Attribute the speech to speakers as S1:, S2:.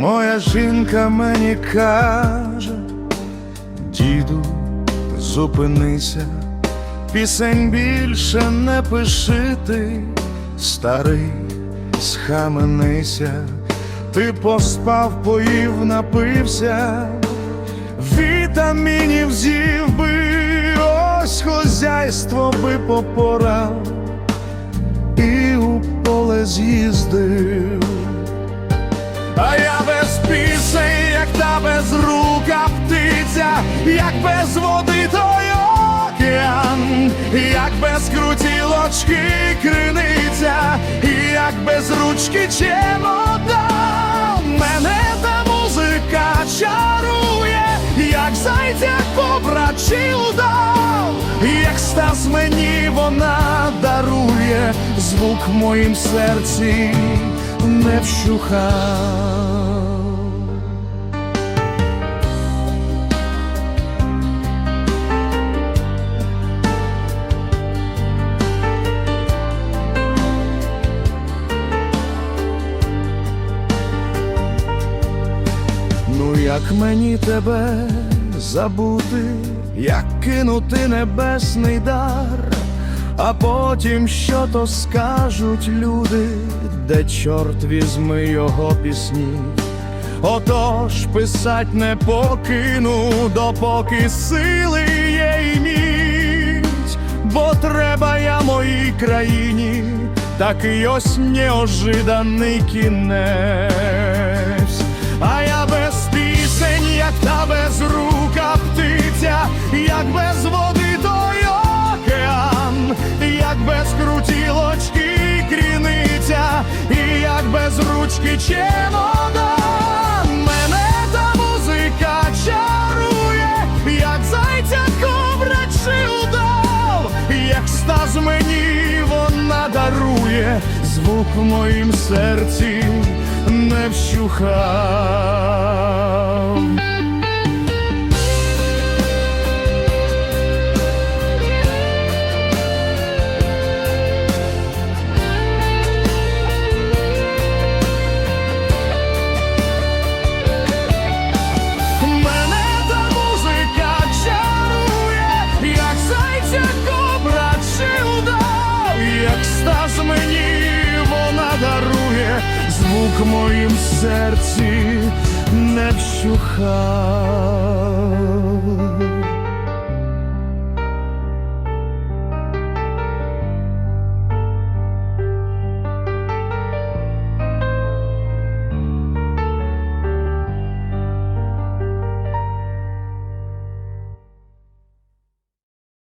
S1: Моя жінка мені каже, діду, зупинися, пісень більше не пиши ти, старий, схаменися, ти поспав, поїв, напився, вітамінів з'їв би, ось хозяйство би попорав і у поле з'їздив. А я безрука птиця, як без води той океан, як без крутілочки криниця, як без ручки чемодан. Мене та музика чарує, як зайця кобра чи удав, як стас мені вона дарує, звук моїм серці не вщухав. Як мені тебе забути, як кинути небесний дар, а потім що то скажуть люди, де чорт візьми його пісні. Отож писать не покину, допоки сили є і міць, бо треба я моїй країні, такий ось неожиданий кінець. Ручки чемодан. Мене та музика чарує, як зайця кобра чи удав, як стаз мені вона дарує, звук в моїм серці не вщухав. Звук в моїм серці не вщухав.